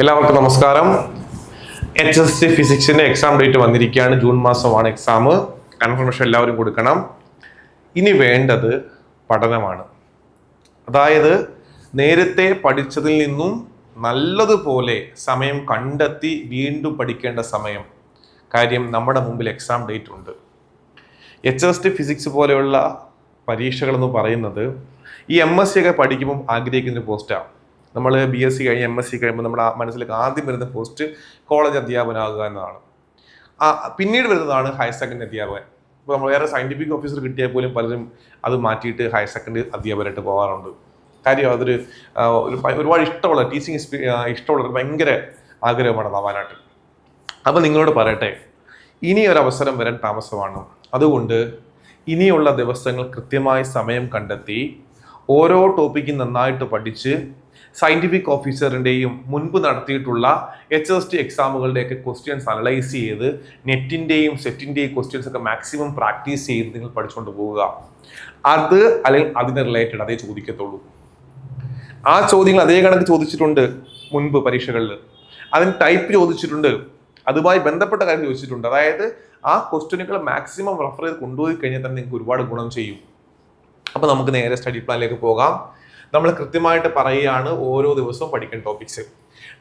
എല്ലാവർക്കും നമസ്കാരം. H S C ഫിസിക്സിന്റെ എക്സാം ഡേറ്റ് വന്നിരിക്കുകയാണ്. ജൂൺ മാസമാണ് എക്സാം കൺഫർമേഷൻ എല്ലാവരും കൊടുക്കണം. ഇനി വേണ്ടത് പഠനമാണ്. അതായത് നേരത്തെ പഠിച്ചതിൽ നിന്നും നല്ലതുപോലെ സമയം കണ്ടെത്തി വീണ്ടും പഠിക്കേണ്ട സമയം. കാര്യം നമ്മുടെ മുമ്പിൽ എക്സാം ഡേറ്റ് ഉണ്ട്. എച്ച് എസ് ടി ഫിസിക്സ് പോലെയുള്ള പരീക്ഷകളെന്ന് പറയുന്നത് ഈ എം എസ് സി ഒക്കെ പഠിക്കുമ്പം ആഗ്രഹിക്കുന്ന പോസ്റ്റാണ് നമ്മൾ ബി എസ് സി കഴിഞ്ഞ് എം എസ് സി കഴിയുമ്പോൾ നമ്മുടെ മനസ്സിലേക്ക് ആദ്യം വരുന്ന പോസ്റ്റ് കോളേജ് അധ്യാപകനാകുക എന്നതാണ്. ആ പിന്നീട് വരുന്നതാണ് ഹയർ സെക്കൻഡറി അധ്യാപകൻ. ഇപ്പോൾ നമ്മൾ വേറെ സയന്റിഫിക് ഓഫീസർ കിട്ടിയാൽ പോലും പലരും അത് മാറ്റിയിട്ട് ഹയർ സെക്കൻഡറി അധ്യാപകരായിട്ട് പോകാറുണ്ട്. കാര്യം അതൊരു ഒരു ഒരുപാട് ഇഷ്ടമുള്ള ടീച്ചിങ് ഇഷ്ടമുള്ള ഭയങ്കര ആഗ്രഹമാണ് അതാവാനായിട്ട് അപ്പോൾ നിങ്ങളോട് പറയട്ടെ ഇനി ഒരു അവസരം വരാൻ താമസമാണ്. അതുകൊണ്ട് ഇനിയുള്ള ദിവസങ്ങൾ കൃത്യമായി സമയം കണ്ടെത്തി ഓരോ ടോപ്പിക്കും നന്നായിട്ട് പഠിച്ച് സയന്റിഫിക് ഓഫീസറിന്റെയും മുൻപ് നടത്തിയിട്ടുള്ള എച്ച് എസ് ടി എക്സാമുകളുടെയൊക്കെ ക്വസ്റ്റ്യൻസ് അനലൈസ് ചെയ്ത് നെറ്റിന്റെയും സെറ്റിന്റെയും ക്വസ്റ്റ്യൻസ് ഒക്കെ മാക്സിമം പ്രാക്ടീസ് ചെയ്ത് നിങ്ങൾ പഠിച്ചുകൊണ്ട് പോവുക. അത് അല്ലെങ്കിൽ അതിന് റിലേറ്റഡ് അതേ ചോദിക്കത്തുള്ളൂ. ആ ചോദ്യങ്ങൾ അതേ കണക്ക് ചോദിച്ചിട്ടുണ്ട് മുൻപ് പരീക്ഷകളിൽ അതിന് ടൈപ്പ് ചോദിച്ചിട്ടുണ്ട്. അതുമായി ബന്ധപ്പെട്ട കാര്യം ചോദിച്ചിട്ടുണ്ട്. അതായത് ആ ക്വസ്റ്റ്യനുകൾ മാക്സിമം റെഫർ ചെയ്ത് കൊണ്ടുപോയി കഴിഞ്ഞാൽ തന്നെ നിങ്ങൾക്ക് ഒരുപാട് ഗുണം ചെയ്യും. അപ്പോൾ നമുക്ക് നേരെ സ്റ്റഡി പ്ലാനിലേക്ക് പോകാം. നമ്മൾ കൃത്യമായിട്ട് പറയുകയാണ് ഓരോ ദിവസവും പഠിക്കുന്ന topics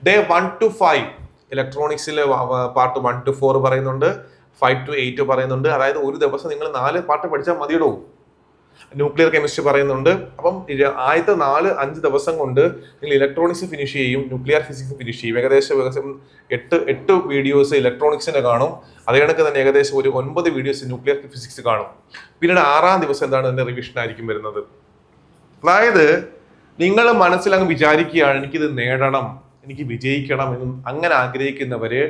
day one two five ഇലക്ട്രോണിക്സിലെ part one two four പറയുന്നുണ്ട് ഫൈവ് ടു എയ്റ്റ് പറയുന്നുണ്ട്. അതായത് ഒരു ദിവസം നിങ്ങൾ നാല് പാട്ട് പഠിച്ചാൽ മതിയിടൂ. ന്യൂക്ലിയർ കെമിസ്ട്രി പറയുന്നുണ്ട്. അപ്പം ആദ്യത്തെ നാല് അഞ്ച് ദിവസം കൊണ്ട് നിങ്ങൾ ഇലക്ട്രോണിക്സ് ഫിനിഷ് ചെയ്യും ന്യൂക്ലിയർ ഫിസിക്സ് ഫിനിഷ് ചെയ്യും. ഏകദേശം ഏകദേശം എട്ട് എട്ട് വീഡിയോസ് ഇലക്ട്രോണിക്സിന്റെ കാണും. അതേ കണക്ക് തന്നെ ഏകദേശം ഒരു ഒൻപത് വീഡിയോസ് ന്യൂക്ലിയർ ഫിസിക്സ് കാണും. പിന്നീട് ആറാം ദിവസം എന്താണ് അതിന്റെ റിവിഷൻ ആയിരിക്കും വരുന്നത്. അതായത് നിങ്ങൾ മനസ്സിൽ അങ്ങ് വിചാരിക്കുകയാണ് എനിക്കിത് നേടണം എനിക്ക് വിജയിക്കണം എന്ന് അങ്ങനെ ആഗ്രഹിക്കുന്നവര്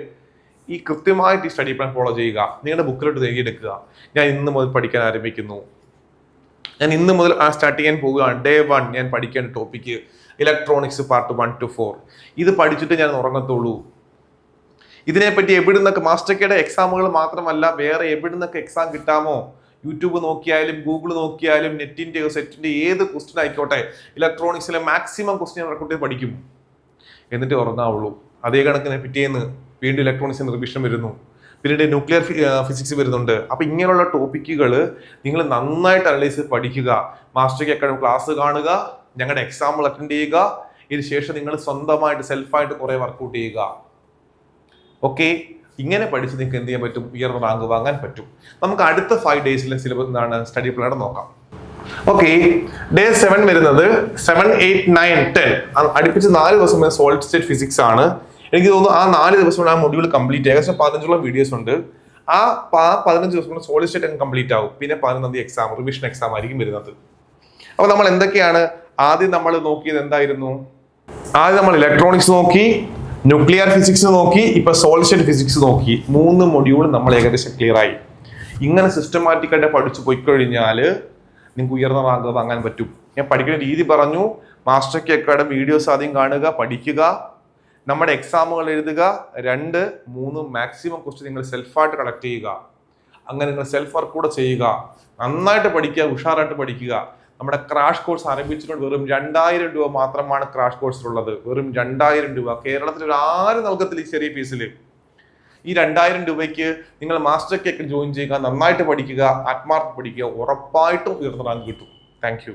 ഈ കൃത്യമായിട്ട് ഈ സ്റ്റഡി പ്ലാൻ ഫോളോ ചെയ്യുക. നിങ്ങളുടെ ബുക്കിലോട്ട് നേടിയെടുക്കുക ഞാൻ ഇന്ന് മുതൽ പഠിക്കാൻ ആരംഭിക്കുന്നു. ഞാൻ ഇന്ന് മുതൽ ആ സ്റ്റാർട്ട് ചെയ്യാൻ പോവുകയാണ്. ഡേ വൺ ഞാൻ പഠിക്കേണ്ട topic electronics part one two four ഇത് പഠിച്ചിട്ട് ഞാൻ ഉറങ്ങത്തുള്ളൂ. ഇതിനെപ്പറ്റി എവിടുന്നൊക്കെ മാസ്റ്റർ കെയുടെ എക്സാമുകൾ മാത്രമല്ല വേറെ എവിടുന്നൊക്കെ എക്സാം കിട്ടാമോ? യൂട്യൂബ് നോക്കിയാലും ഗൂഗിൾ നോക്കിയാലും നെറ്റിന്റെയോ സെറ്റിന്റെ ഏത് ക്വസ്റ്റ്യൻ ആയിക്കോട്ടെ ഇലക്ട്രോണിക്സിലെ മാക്സിമം ക്വസ്റ്റ്യൻ റെക്കോർഡ് ചെയ്ത് പഠിക്കും. എന്നിട്ട് ഉറങ്ങാവുള്ളൂ. അതേ കണക്കിന് പിറ്റേന്ന് വീണ്ടും ഇലക്ട്രോണിക്സിന് റിവിഷൻ വരുന്നു. പിന്നീട് ന്യൂക്ലിയർ ഫിസിക്സ് വരുന്നുണ്ട്. അപ്പം ഇങ്ങനെയുള്ള ടോപ്പിക്കുകൾ നിങ്ങൾ നന്നായിട്ട് അനലൈസ് ചെയ്ത് പഠിക്കുക. മാസ്റ്റർക്ക് അക്കാഡമി ക്ലാസ് കാണുക ഞങ്ങളുടെ എക്സാമ്പിൾ അറ്റൻഡ് ചെയ്യുക. ഇതിന് ശേഷം നിങ്ങൾ സ്വന്തമായിട്ട് സെൽഫായിട്ട് കുറെ വർക്കൗട്ട് ചെയ്യുക. ഓക്കെ ഇങ്ങനെ പഠിച്ച് നിങ്ങൾക്ക് എന്ത് ചെയ്യാൻ പറ്റും? ഉയർന്ന റാങ്ക് വാങ്ങാൻ പറ്റും. നമുക്ക് അടുത്ത ഫൈവ് ഡേയ്സിലെ സിലബസ് എന്താണ് സ്റ്റഡി പ്ലാൻ നോക്കാം. ഓക്കെ ഡേ സെവൻ വരുന്നത് സെവൻ എയ്റ്റ് നയൻ ടെൻ അടുപ്പിച്ച് നാല് ദിവസം സോളിഡ് സ്റ്റേറ്റ് ഫിസിക്സ് ആണ്. എനിക്ക് തോന്നുന്നു ആ നാല് ദിവസം ആ മൊഡ്യൂൾ കംപ്ലീറ്റ് ഏകദേശം പതിനഞ്ചോളം വീഡിയോസ് ഉണ്ട്. ആ പതിനഞ്ച് ദിവസം കൊണ്ട് സോളിഡ് സ്റ്റേറ്റ് അങ്ങ് കംപ്ലീറ്റ് ആവും. പിന്നെ പതിനൊന്നാം തീയതി എക്സാം റിവിഷൻ എക്സാം ആയിരിക്കും വരുന്നത്. അപ്പോൾ നമ്മൾ എന്തൊക്കെയാണ്? ആദ്യം നമ്മൾ നോക്കിയത് എന്തായിരുന്നു? ആദ്യം നമ്മൾ ഇലക്ട്രോണിക്സ് നോക്കി. ന്യൂക്ലിയർ ഫിസിക്സ് നോക്കി ഇപ്പൊ സ്റ്റേറ്റ് ഫിസിക്സ് നോക്കി മൂന്ന് മൊഡ്യൂൾ നമ്മൾ ഏകദേശം ക്ലിയർ ആയി. ഇങ്ങനെ സിസ്റ്റമാറ്റിക്കായിട്ട് പഠിച്ചു പോയി കഴിഞ്ഞാൽ നിങ്ങൾക്ക് ഉയർന്ന റാങ്ക് വാങ്ങാൻ പറ്റും. ഞാൻ പഠിക്കുന്ന രീതി പറഞ്ഞു മാസ്റ്റർ കെ വീഡിയോസ് ആദ്യം കാണുക പഠിക്കുക നമ്മുടെ എക്സാമുകൾ എഴുതുക രണ്ട് മൂന്ന് മാക്സിമം ക്വസ്റ്റ്യൻ നിങ്ങൾ സെൽഫായിട്ട് കളക്ട് ചെയ്യുക. അങ്ങനെ നിങ്ങൾ സെൽഫ് വർക്ക് കൂടെ ചെയ്യുക. നന്നായിട്ട് പഠിക്കുക ഉഷാറായിട്ട് പഠിക്കുക. നമ്മുടെ ക്രാഷ് കോഴ്സ് ആരംഭിച്ചിട്ടുണ്ട് വെറും രണ്ടായിരം രൂപ മാത്രമാണ് ക്രാഷ് കോഴ്സിലുള്ളത് വെറും രണ്ടായിരം രൂപ. കേരളത്തിൽ ഒരു ആരും നൽകത്തില്ല ഈ ചെറിയ ഫീസിൽ ഈ രണ്ടായിരം രൂപയ്ക്ക് നിങ്ങൾ മാസ്റ്റർ കേക്ക് ജോയിൻ ചെയ്യുക നന്നായിട്ട് പഠിക്കുക ആത്മാർത്ഥ പഠിക്കുക ഉറപ്പായിട്ടും ഉയർന്ന റാങ്ക് കിട്ടും. താങ്ക്